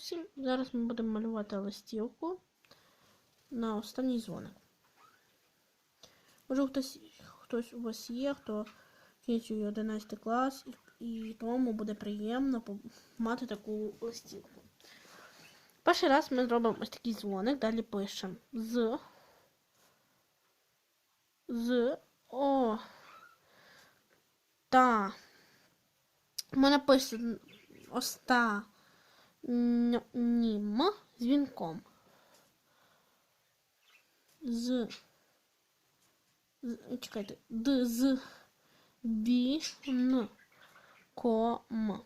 Всім. Зараз ми будемо малювати листівку на останній дзвоник. Може хтось, хтось у вас є, хто закінчує 11 клас, і, тому буде приємно мати таку листівку. Перший раз ми зробимо ось такий дзвоник, далі пишемо з. З о. Та. Ми напишемо останнім дзвінком. З. з чекайте. Д з він ком.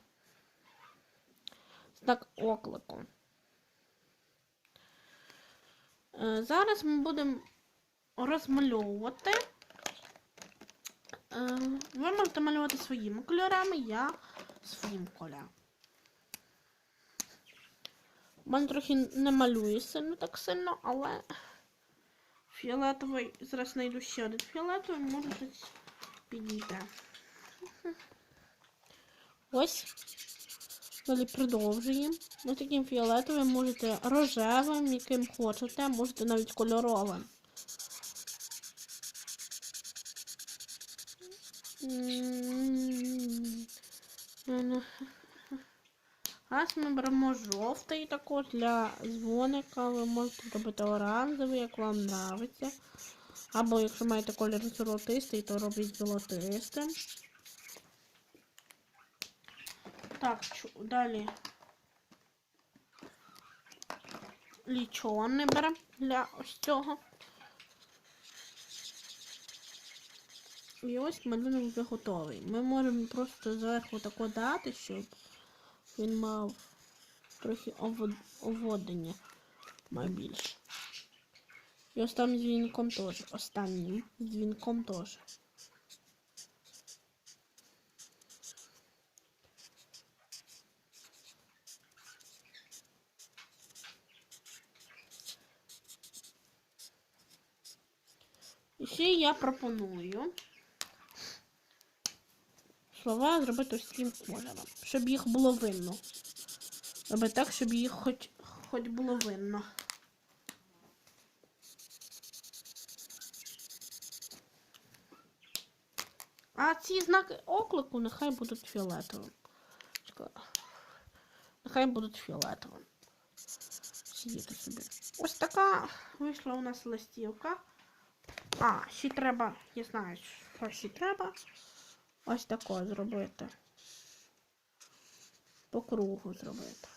Так, окликом. Е, Зараз ми будемо розмальовувати. Е, Ви можете малювати своїми кольорами, я своїм кольором. У мене трохи не малює сильно так сильно, але фіолетовий, зараз знайду ще один фіолетовий, може щось підійде. Ось. Далі продовжуємо. Ось таким фіолетовим можете рожевим, яким хочете, можете навіть кольоровим. М. Зараз ми беремо жовтий також для дзвоника. Ви можете робити оранжевий, як вам подобається. Або якщо маєте колір золотистий, то робіть золотистим. Так, далі. Лічоний беремо для ось цього. І ось малюнок вже готовий. Ми можемо просто зверху тако дати, щоб він мав трохи овод- оводення найбільше. І останнім дзвінком теж. Останнім дзвінком теж. І ще я пропоную слова зробити таким кольором, щоб їх було видно. Робити так, щоб їх хоч, хоч було видно. А ці знаки оклику нехай будуть фіолетовим. Нехай будуть фіолетовим. Сидіти собі. Ось така вийшла у нас листівка. А, ще треба, я знаю, що ще треба. Ось тако зробити. По кругу зробити.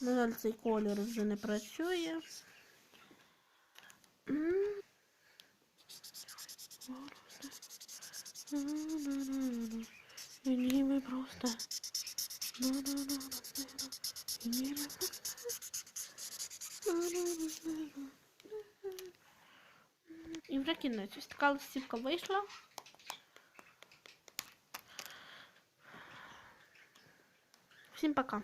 На жаль, цей колір вже не працює. М. І ніби просто. І ніби І вже кінець. Ось така листівка вийшла. Всім пока.